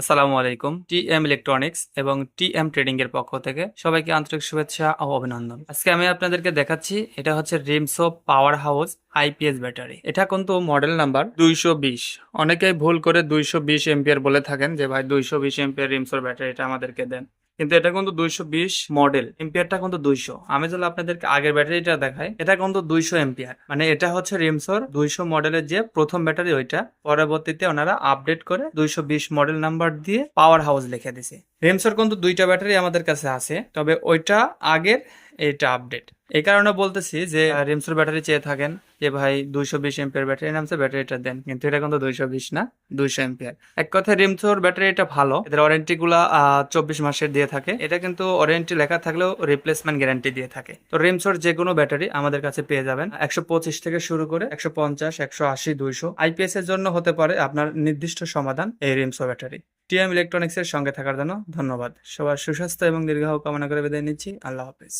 আসসালামু আলাইকুম, T M electronics এবং টি এম ট্রেডিং এর পক্ষ থেকে সবাইকে আন্তরিক শুভেচ্ছা ও অভিনন্দন। আজকে আমি আপনাদেরকে দেখাচ্ছি, এটা হচ্ছে Rimso power house IPS battery. এটা কিন্তু মডেল নাম্বার দুইশো বিশ। অনেকেই ভুল করে দুইশো বিশ এমপিয়ার বলে থাকেন যে, ভাই, দুইশো বিশ এমপিয়ার রিমসোর ব্যাটারিটা আমাদেরকে দেন। কিন্তু এটা কিন্তু দুইশো বিশ মডেল এম্পিয়ারটা কিন্তু দুইশো। আমি যদি আপনাদেরকে আগের ব্যাটারিটা দেখাই, এটা কিন্তু দুইশো এম্পিয়ার মানে এটা হচ্ছে রিমসোর দুইশো মডেলের যে প্রথম ব্যাটারি, ওইটা। পরবর্তীতে ওনারা আপডেট করে দুইশো বিশ মডেল নাম্বার দিয়ে পাওয়ার হাউস লিখে দিছে। রিমসোর কিন্তু দুইটা ব্যাটারি আমাদের কাছে আছে, তবে ওইটা আগের এটা আপডেট এই কারণে বলতেছি যে রিমসোর ব্যাটারি চেয়ে থাকেন যে, ভাই, দুইশো বিশ এম্পিয়ার ব্যাটারি নামছে, ব্যাটারিটা দেন। কিন্তু এটা কিন্তু দুইশো বিশ না, দুইশো এম্পিয়ার এক কথায়, রিমসোর ব্যাটারিটা ভালো। এদের ওয়ারেন্টি গুলা চব্বিশ মাসের দিয়ে থাকে। এটা কিন্তু ওয়ারেন্টি লেখা থাকলেও রিপ্লেসমেন্ট গ্যারান্টি দিয়ে থাকে। তো রিমসোর যে কোনো ব্যাটারি আমাদের কাছে পেয়ে যাবেন। একশো পঁচিশ থেকে শুরু করে একশো পঞ্চাশ, একশো আশি, দুইশো। আইপিএস এর জন্য হতে পারে আপনার নির্দিষ্ট সমাধান এই রিমসো ব্যাটারি। টিএম ইলেকট্রনিক্স এর সঙ্গে থাকার জন্য ধন্যবাদ। সবার সুস্বাস্থ্য এবং দীর্ঘ কামনা করে বিদায় নিচ্ছি। আল্লাহ হাফিজ।